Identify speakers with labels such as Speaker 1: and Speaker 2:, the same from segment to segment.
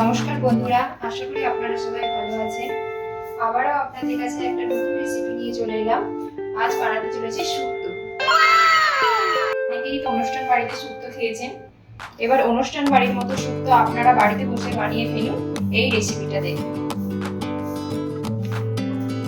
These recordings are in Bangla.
Speaker 1: নমস্কার বন্ধুরা, আশা করি আপনারা সবাই ভালো আছেন। আবারও আপনাদের কাছে একটা নতুন রেসিপি নিয়ে চলে এলাম। আজ বানাতে চলেছি শুক্তো। অনেকেই অনুষ্ঠান বাড়িতে শুক্তো খেয়েছেন। এবার অনুষ্ঠান বাড়ির মতো শুক্তো আপনারা বাড়িতে বসে বানিয়ে ফেলুন এই রেসিপিটা দেখুন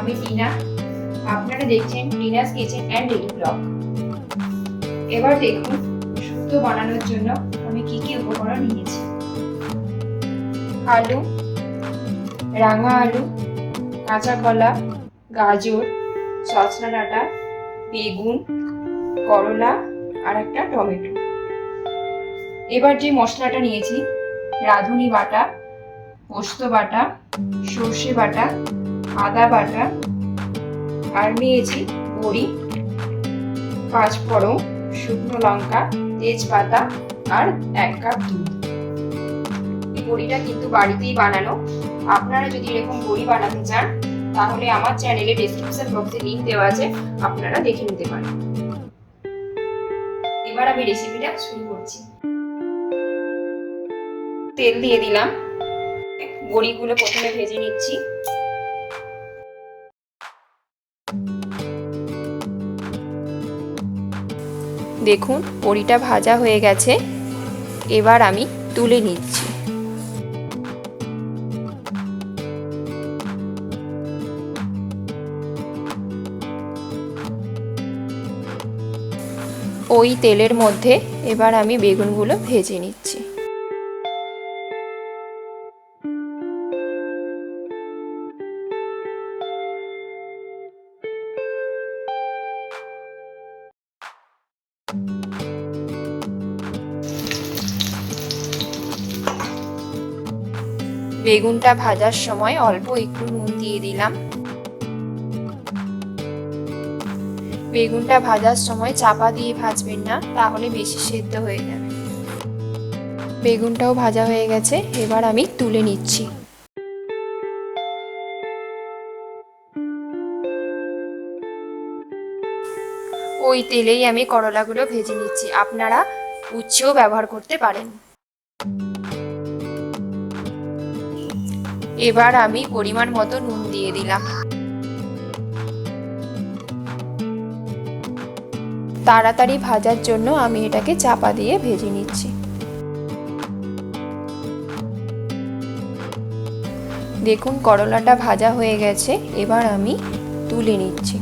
Speaker 1: আমি টিনা। আপনারা দেখছেন Tina's kitchen and deli blog এবার দেখুন, শুক্তো বানানোর জন্য আমি কি কি উপকরণ নিয়েছি। আলু, রাঙা আলু, কাঁচা কলা, গাজর, সজনা ডাঁটা, বেগুন, করলা আর একটা টমেটো। এবার যে মশলাটা নিয়েছি, রাঁধুনি বাটা, পোস্ত বাটা, সর্ষে বাটা, আদা বাটা আর নিয়েছি বড়ি, পাঁচফোড়ন, শুকনো লঙ্কা, তেজপাতা আর এক কাপ দুধ। বড়িটা কিন্তু বাড়িতেই বানানো। আপনারা যদি এরকম বড়ি বানাতে চান, তাহলে আমার চ্যানেলে ডেসক্রিপশন বক্সে লিংক দেওয়া আছে, আপনারা দেখে নিতে পারেন। এবার আমি রেসিপিটা শুরু করছি। তেল দিয়ে দিলাম। বড়িগুলো প্রথমে ভেজে নিচ্ছি। দেখুন, বড়িটা ভাজা হয়ে গেছে। এবার আমি তুলে নিচ্ছি। ওই তেলের মধ্যে এবার আমি বেগুনগুলো ভেজে নিচ্ছি। বেগুনটা ভাজার সময় অল্প একটু নুন দিয়ে দিলাম। বেগুনটা ভাজার সময় চাপা দিয়ে ভাজবেন না, তাহলে বেশি সেদ্ধ হয়ে যাবে। বেগুনটাও ভাজা হয়ে গেছে, এবার আমি তুলে নিচ্ছি। ওই তেলেই আমি করলাগুলো ভেজে নিচ্ছি। আপনারা উচ্ছেও ব্যবহার করতে পারেন। এবার আমি পরিমাণ মতো নুন দিয়ে দিলাম। তাড়াতাড়ি ভাজার জন্য আমি এটাকে চাপা দিয়ে ভেজে নিচ্ছি। দেখুন করলাটা ভাজা হয়ে গেছে, এবার আমি তুলে নিচ্ছি।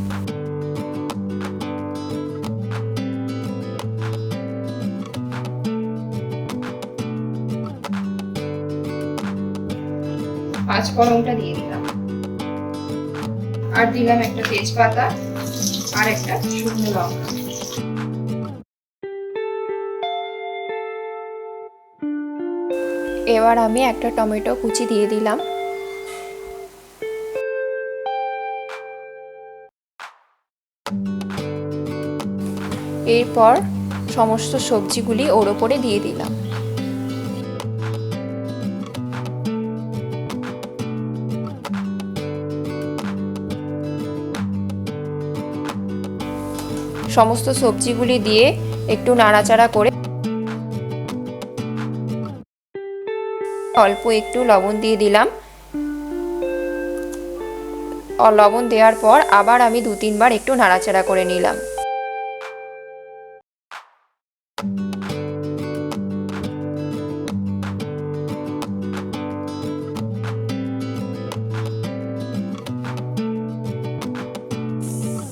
Speaker 1: পাঁচ ফোড়নটা দিয়ে দিলাম। আর দিলাম একটা তেজপাতা আর একটা শুকনো লঙ্কা। এবার আমি একটা টমেটো কুচি দিয়ে দিলাম। এরপর সমস্ত সবজিগুলি ওর ওপরে দিয়ে দিলাম। সমস্ত সবজিগুলি দিয়ে একটু নাড়াচাড়া করে অল্প একটু লবণ দিয়ে দিলাম। লবণ দেওয়ার পর আবার আমি দু, তিনবার একটু নাড়াচাড়া করে নিলাম।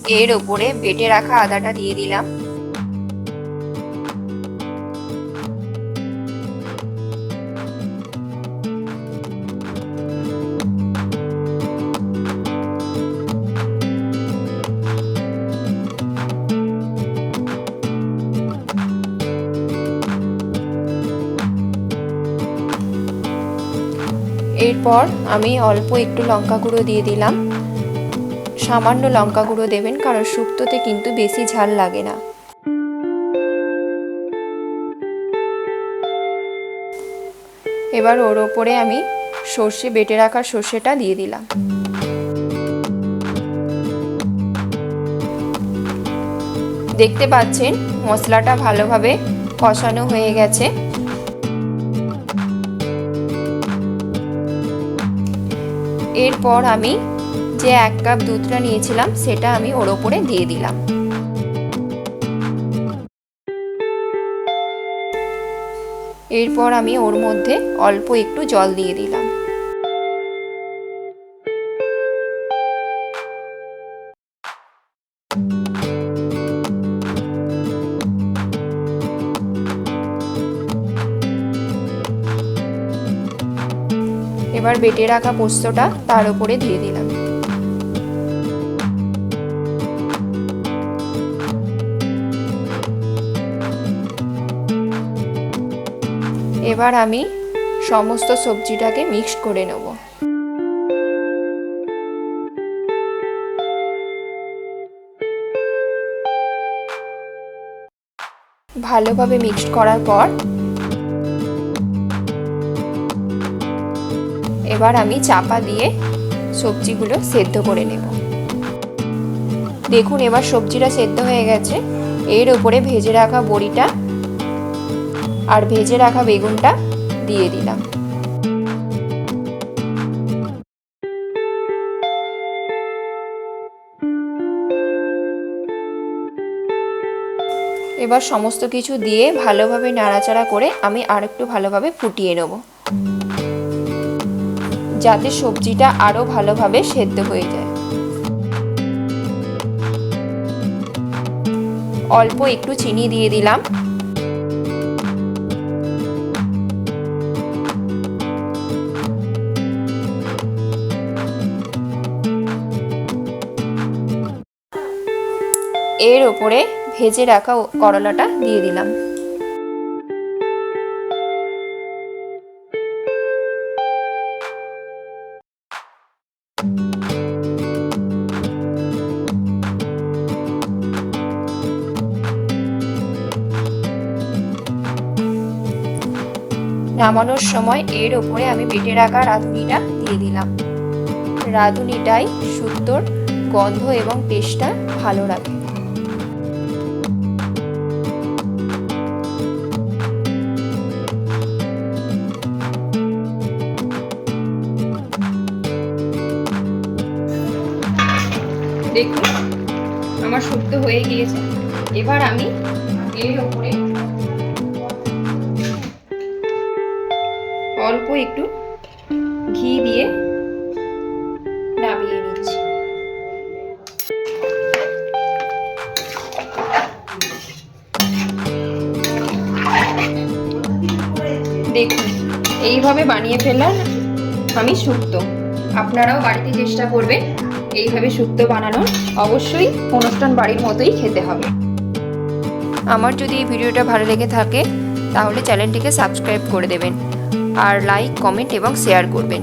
Speaker 1: এর ওপরে বেটে রাখা আদাটা দিয়ে দিলাম। এরপর আমি অল্প একটু লঙ্কা গুঁড়ো দিয়ে দিলাম। সামান্য লঙ্কা গুঁড়ো দেবেন, কারণ শুক্তোতে কিন্তু বেশি ঝাল লাগে না। এবার ওর ওপরে আমি সর্ষে, বেটে রাখা সর্ষেটা দিয়ে দিলাম। দেখতে পাচ্ছেন, মশলাটা ভালোভাবে কষানো হয়ে গেছে। এরপর আমি যে এক কাপ দুধটা নিয়েছিলাম, সেটা আমি ওর ওপরে দিয়ে দিলাম। এরপর আমি ওর মধ্যে অল্প একটু জল দিয়ে দিলাম। এবার বেটে রাখা পোস্তটা তার উপরে দিয়ে দিলাম। এবার আমি সমস্ত সবজিটাকে মিক্স করে নেব। ভালোভাবে মিক্সড করার পর এবার আমি চাপা দিয়ে সবজিগুলো সেদ্ধ করে নেব। দেখুন, এবার সবজিটা সেদ্ধ হয়ে গেছে। এর উপরে ভেজে রাখা বড়িটা আর ভেজে রাখা বেগুনটা দিয়ে দিলাম। এবার সমস্ত কিছু দিয়ে ভালোভাবে নাড়াচাড়া করে আমি আর একটু ভালোভাবে ফুটিয়ে নেব। যাতে সবজিটা আরও ভালোভাবে সেদ্ধ হয়ে যায়। অল্প একটু চিনি দিয়ে দিলাম। এর ওপরে ভেজে রাখা করলাটা দিয়ে দিলাম। নামানোর সময় এর ওপরে আমি বেটে রাখা রাঁধুনিটা দিয়ে দিলাম। রাঁধুনিটাই সুন্দর গন্ধ এবং টেস্টটা ভালো রাখে। দেখুন, আমার শুক্তো হয়ে গিয়েছে। এবার আমি এর ওপরে একটু ঘি দিয়ে নামিয়ে নিচ্ছি। দেখুন, এইভাবে বানিয়ে ফেললাম, আমি শুক্তো আপনারাও বাড়িতে চেষ্টা করবেন এইভাবে শুক্তো বানানোর। অবশ্যই অনুষ্ঠান বাড়ির মতোই খেতে হবে। আমার যদি এই ভিডিওটা ভালো লেগে থাকে, তাহলে চ্যানেলটিকে সাবস্ক্রাইব করে দেবেন। আর লাইক কমেন্ট এবং শেয়ার করবেন।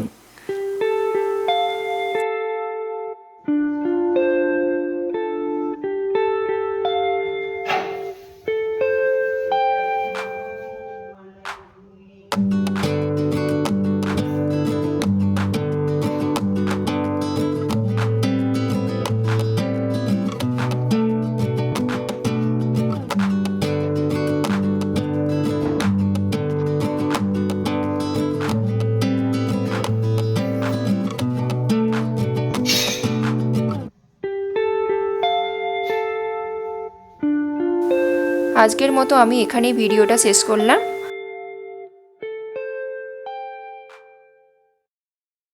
Speaker 1: আজকের মতো আমি এখানেই ভিডিওটা শেষ করলাম।